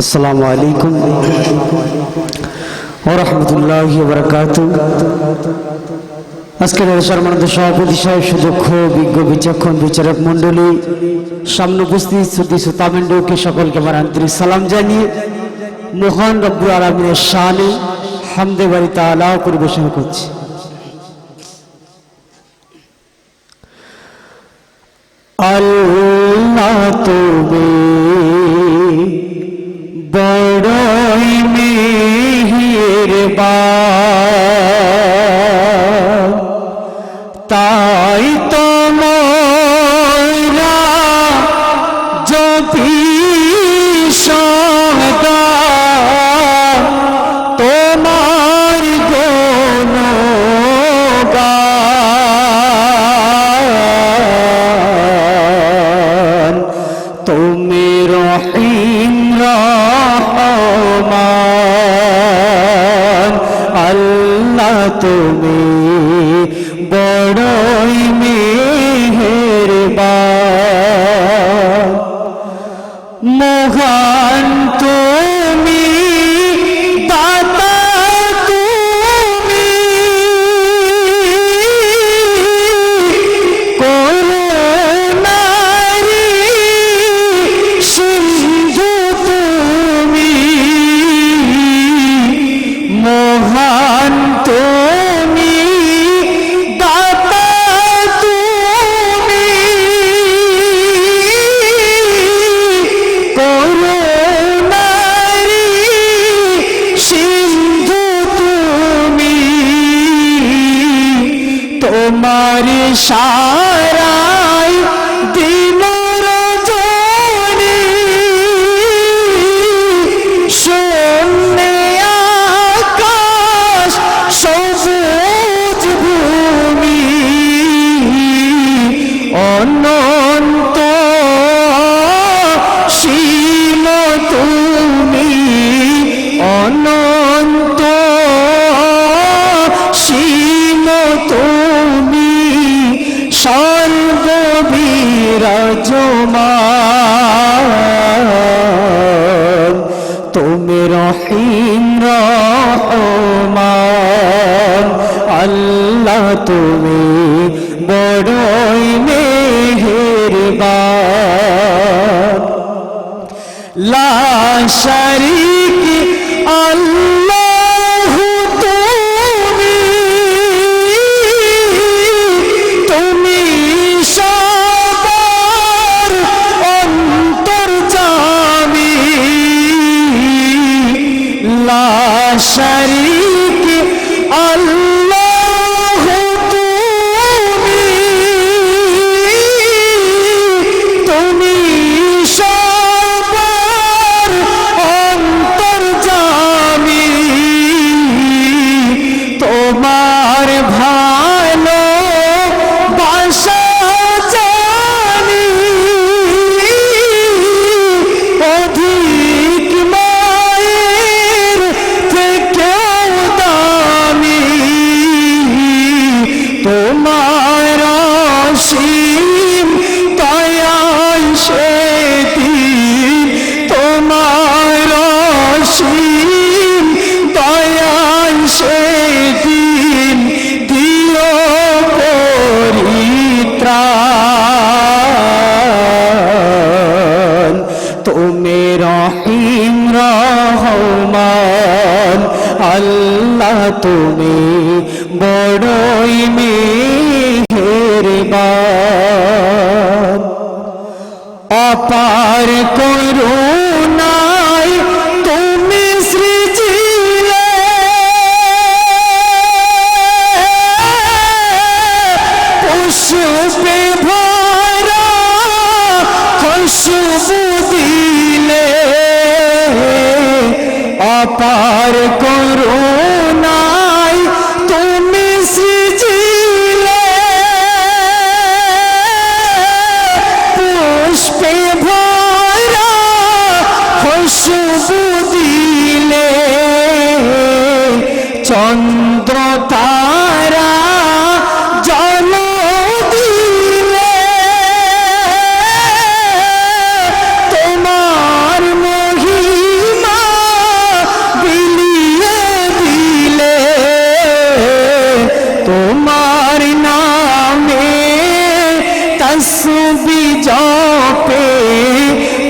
আসসালামু আলাইকুম ওরহমতুল্লাহ বরকাত আজকের সম্মানিত সভাপতি সাহেব সুদক্ষ বিজ্ঞ বিচক্ষণ বিচারক মণ্ডলী, সামনে উপস্থিত শ্রুতি শ্রোতামেন্ডকে সকলকে আমার আন্তরিক সালাম জানিয়ে মহান রব্বুল আলমিনের শানে হামদে বাড়ি তালা পরিবেশন করছি। আল্লাহ তুমি মেহেরবান তোমার সারাই দিন রজনী শূন্যে আকাশ সবুজ ভূমি। অনন্ত সীম তুমি। অনন্ত সর্ববিরাজমান তুমি রহিম রহমান আল্লাহ তুমি লা শারিক আল্লাহ তুমি রহিম রহমান আল্লাহ তুমি বড়ই মেহেরবান অপার করুণায় তুমি সৃজিলে পুষ্পে ভরা খুশবু দিলে অপার করুণায় তোমার নামে তসবি জপে,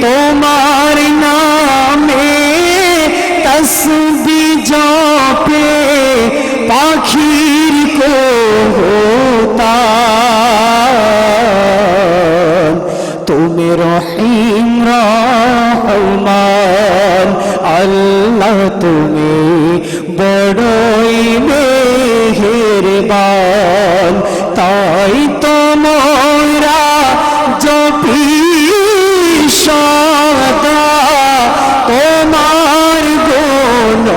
তোমার নামে তসবি জপে, পাখির কো হোতা তুমি রহিম রহমান, আল্লাহ তুমি বড়ই মে মেহেরবান তাই তোমরা জপি সদা। তোমার গুণগান।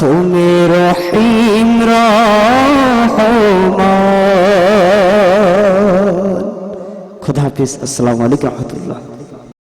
তুমি রহিম রহমান। খুদা হাফিজ, আসসালামু আলাইকুম রহমতুল্লাহ।